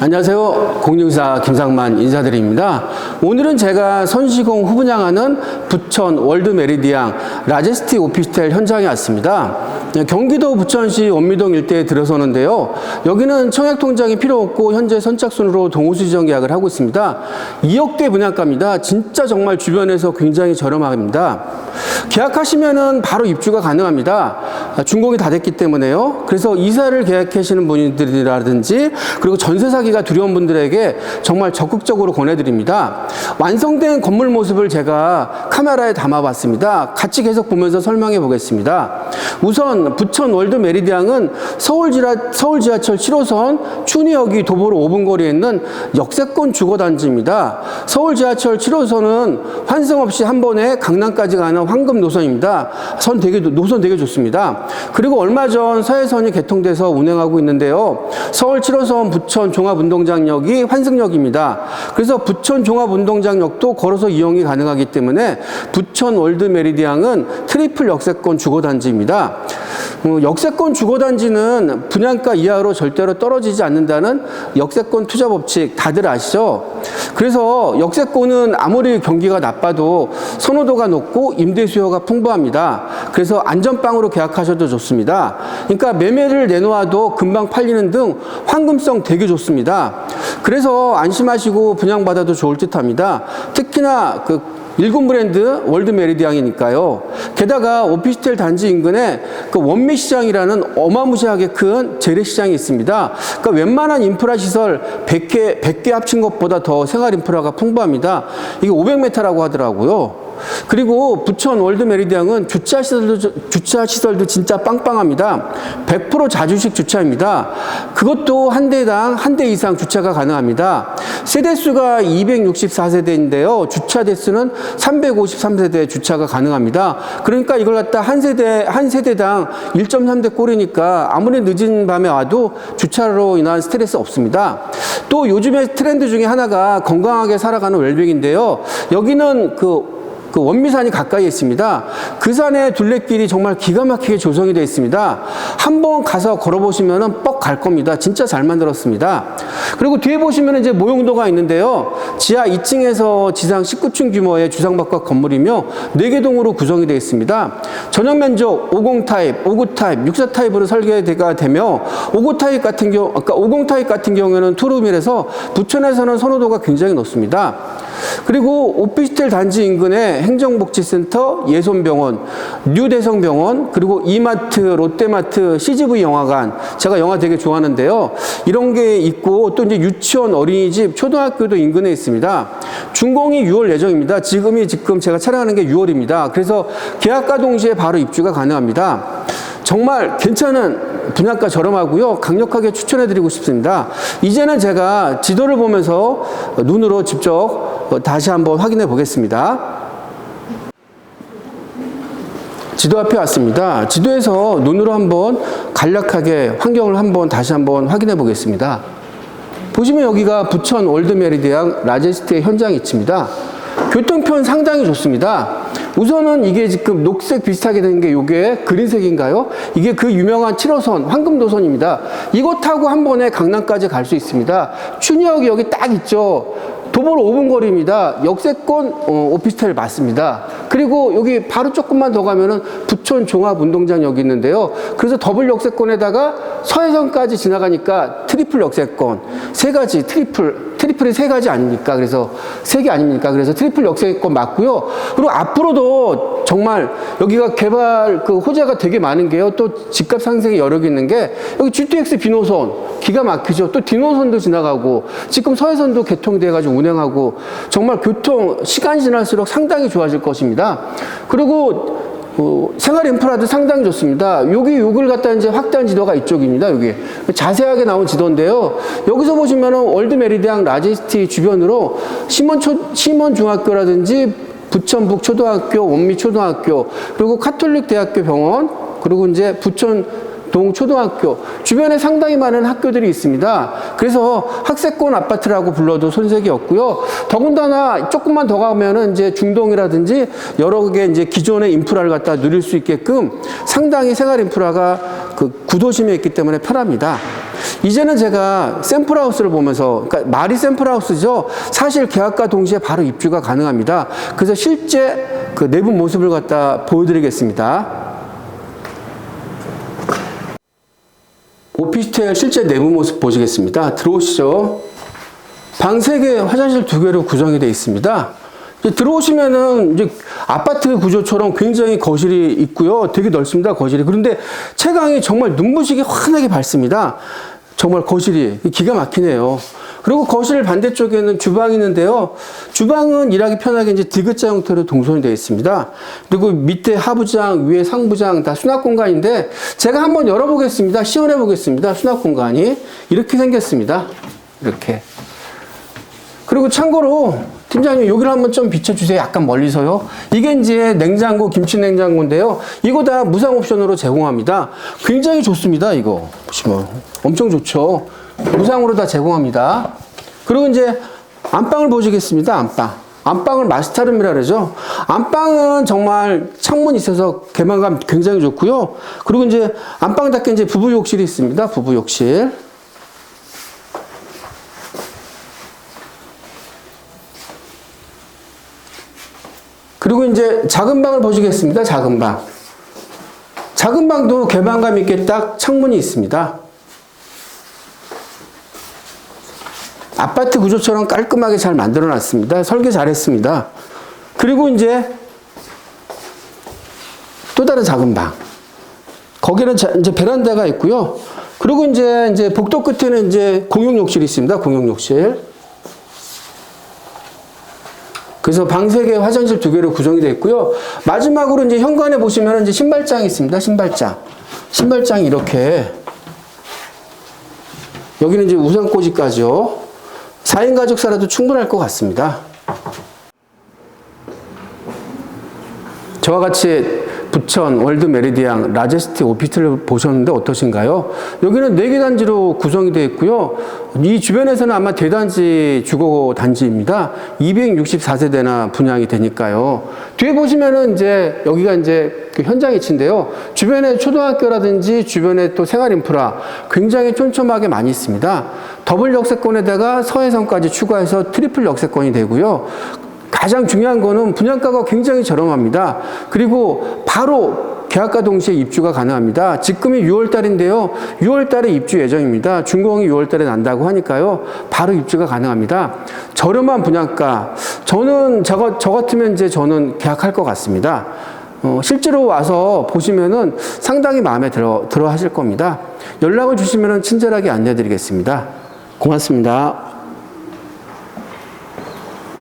안녕하세요. 공유사 김상만 인사드립니다. 오늘은 제가 선시공 후분양하는 부천 월드 메리디앙 라제스티 오피스텔 현장에 왔습니다. 경기도 부천시 원미동 일대에 들어서는데요. 여기는 청약 통장이 필요 없고 현재 선착순으로 동호수 지정 계약을 하고 있습니다. 2억대 분양가입니다. 진짜 정말 주변에서 굉장히 저렴합니다. 계약하시면은 바로 입주가 가능합니다. 준공이 다 됐기 때문에요. 그래서 이사를 계약하시는 분들이라든지 그리고 전세 사기 가 두려운 분들에게 정말 적극적으로 권해드립니다. 완성된 건물 모습을 제가 카메라에 담아봤습니다. 같이 계속 보면서 설명해 보겠습니다. 우선 부천 월드 메리디앙은 서울 지하, 서울 지하철 7호선 춘희역이 도보로 5분 거리에 있는 역세권 주거단지입니다. 서울 지하철 7호선은 환승 없이 한 번에 강남까지 가는 황금 노선입니다. 선 되게 노선 되게 좋습니다. 그리고 얼마 전 서해선이 개통돼서 운행하고 있는데요. 서울 7호선 부천 종합 운동장역이 환승역입니다. 그래서 부천 종합운동장역도 걸어서 이용이 가능하기 때문에 부천 월드 메리디앙은 트리플 역세권 주거단지입니다. 어, 역세권 주거단지는 분양가 이하로 절대로 떨어지지 않는다는 역세권 투자 법칙 다들 아시죠? 그래서 역세권은 아무리 경기가 나빠도 선호도가 높고 임대 수요가 풍부합니다. 그래서 안전빵으로 계약하셔도 좋습니다. 그러니까 매매를 내놓아도 금방 팔리는 등 황금성 되게 좋습니다. 그래서 안심하시고 분양받아도 좋을 듯 합니다. 특히나 그 일군 브랜드 월드 메리디앙이니까요. 게다가 오피스텔 단지 인근에 그 원미 시장이라는 어마무시하게 큰 재래 시장이 있습니다. 그러니까 웬만한 인프라 시설 100개 100개 합친 것보다 더 생활 인프라가 풍부합니다. 이게 500m라고 하더라고요. 그리고 부천 월드 메리디앙은 주차 시설도 주차 시설도 진짜 빵빵합니다. 100% 자주식 주차입니다. 그것도 한 대당 한 대 이상 주차가 가능합니다. 세대 수가 264세대인데요. 주차 대수는 353세대 주차가 가능합니다. 그러니까 이걸 갖다 한 세대 한 세대당 1.3대 꼴이니까 아무리 늦은 밤에 와도 주차로 인한 스트레스 없습니다. 또 요즘의 트렌드 중에 하나가 건강하게 살아가는 웰빙인데요. 여기는 그 그 원미산이 가까이 있습니다. 그 산의 둘레길이 정말 기가 막히게 조성이 되어 있습니다. 한번 가서 걸어보시면 뻑갈 겁니다. 진짜 잘 만들었습니다. 그리고 뒤에 보시면 이제 모용도가 있는데요. 지하 2층에서 지상 19층 규모의 주상박과 건물이며 4개 동으로 구성이 되어 있습니다. 전용 면적 50 타입, 59 타입, 64 타입으로 설계가 되며 59 타입 같은 경우, 아까 50 타입 같은 경우에는 투룸이라서 부천에서는 선호도가 굉장히 높습니다. 그리고 오피스텔 단지 인근에 행정복지센터, 예손병원, 뉴대성병원, 그리고 이마트, 롯데마트, CGV 영화관. 제가 영화 되게 좋아하는데요. 이런 게 있고 또 이제 유치원, 어린이집, 초등학교도 인근에 있습니다. 준공이 6월 예정입니다. 지금이 지금 제가 촬영하는 게 6월입니다. 그래서 계약과 동시에 바로 입주가 가능합니다. 정말 괜찮은 분양가 저렴하고요. 강력하게 추천해 드리고 싶습니다. 이제는 제가 지도를 보면서 눈으로 직접 다시 한번 확인해 보겠습니다. 지도 앞에 왔습니다. 지도에서 눈으로 한번 간략하게 환경을 한번 다시 한번 확인해 보겠습니다. 보시면 여기가 부천 월드 메리디앙 라제스트의 현장 위치입니다. 교통편 상당히 좋습니다. 우선은 이게 지금 녹색 비슷하게 된게 이게 그린색인가요? 이게 그 유명한 7호선 황금도선입니다. 이거 타고 한 번에 강남까지 갈 수 있습니다. 춘역이 여기 딱 있죠. 도보로 5분 거리입니다. 역세권 어, 오피스텔 맞습니다. 그리고 여기 바로 조금만 더 가면은 부천 종합운동장역이 있는데요. 그래서 더블 역세권에다가 서해선까지 지나가니까 트리플 역세권 세 가지 트리플 트리플이 세 가지 아닙니까? 그래서 세 개 아닙니까? 그래서 트리플 역세권 맞고요. 그리고 앞으로도 정말 여기가 개발 그 호재가 되게 많은 게요. 또 집값 상승의 여력이 있는 게 여기 GTX 비노선 기가 막히죠. 또 디노선도 지나가고 지금 서해선도 개통돼 가지고 운행하고 정말 교통 시간이 지날수록 상당히 좋아질 것입니다. 그리고 어, 생활 인프라도 상당히 좋습니다. 여기 요걸 갖다 이제 확대한 지도가 이쪽입니다. 여기 자세하게 나온 지도인데요. 여기서 보시면은 월드 메리디앙 라지스티 주변으로 심원 초 심원 중학교라든지 부천북 초등학교, 원미 초등학교, 그리고 카톨릭 대학교 병원, 그리고 이제 부천 동초등학교 주변에 상당히 많은 학교들이 있습니다. 그래서 학세권 아파트라고 불러도 손색이 없고요. 더군다나 조금만 더 가면은 이제 중동이라든지 여러 개 이제 기존의 인프라를 갖다 누릴 수 있게끔 상당히 생활 인프라가 그 구도심에 있기 때문에 편합니다. 이제는 제가 샘플하우스를 보면서, 그러니까 말이 샘플하우스죠. 사실 계약과 동시에 바로 입주가 가능합니다. 그래서 실제 그 내부 모습을 갖다 보여드리겠습니다. 오피스텔 실제 내부 모습 보시겠습니다. 들어오시죠. 방 3개, 화장실 2개로 구성이 되어 있습니다. 이제 들어오시면은 이제 아파트 구조처럼 굉장히 거실이 있고요. 되게 넓습니다, 거실이. 그런데 채광이 정말 눈부시게 환하게 밝습니다. 정말 거실이 기가 막히네요. 그리고 거실 반대쪽에는 주방이 있는데요. 주방은 일하기 편하게 이제 디귿자 형태로 동선이 되어 있습니다. 그리고 밑에 하부장, 위에 상부장 다 수납 공간인데 제가 한번 열어보겠습니다. 시연해 보겠습니다. 수납 공간이 이렇게 생겼습니다. 이렇게. 그리고 참고로 팀장님 여기를 한번 좀 비춰주세요. 약간 멀리서요. 이게 이제 냉장고, 김치 냉장고인데요. 이거 다 무상 옵션으로 제공합니다. 굉장히 좋습니다. 이거 보시면 엄청 좋죠. 무상으로 다 제공합니다. 그리고 이제 안방을 보시겠습니다. 안방. 안방을 마스터룸이라 그러죠. 안방은 정말 창문이 있어서 개방감 굉장히 좋고요. 그리고 이제 안방답게 이제 부부 욕실이 있습니다. 부부 욕실. 그리고 이제 작은 방을 보시겠습니다. 작은 방. 작은 방도 개방감 있게 딱 창문이 있습니다. 아파트 구조처럼 깔끔하게 잘 만들어 놨습니다. 설계 잘 했습니다. 그리고 이제 또 다른 작은 방. 거기는 자- 이제 베란다가 있고요. 그리고 이제 이제 복도 끝에는 이제 공용 욕실이 있습니다. 공용 욕실. 그래서 방 3개, 화장실 2개로 구성이 되어 있고요. 마지막으로 이제 현관에 보시면 이제 신발장이 있습니다. 신발장. 신발장이 이렇게. 여기는 이제 우산꽂이까지요. 4인 가족 살아도 충분할 것 같습니다. 저와 같이 부천 월드 메리디앙 라제스티 오피스텔을 보셨는데 어떠신가요? 여기는 4개 단지로 구성이 되어 있고요. 이 주변에서는 아마 대단지 주거 단지입니다. 264세대나 분양이 되니까요. 뒤에 보시면은 이제 여기가 이제 그 현장 위치인데요. 주변에 초등학교라든지 주변에 또 생활 인프라 굉장히 촘촘하게 많이 있습니다. 더블 역세권에다가 서해선까지 추가해서 트리플 역세권이 되고요. 가장 중요한 거는 분양가가 굉장히 저렴합니다. 그리고 바로 계약과 동시에 입주가 가능합니다. 지금이 6월 달인데요. 6월 달에 입주 예정입니다. 준공이 6월 달에 난다고 하니까요. 바로 입주가 가능합니다. 저렴한 분양가. 저는 저, 저 같으면 이제 저는 계약할 것 같습니다. 어, 실제로 와서 보시면은 상당히 마음에 들어, 들어 하실 겁니다. 연락을 주시면은 친절하게 안내 드리겠습니다. 고맙습니다.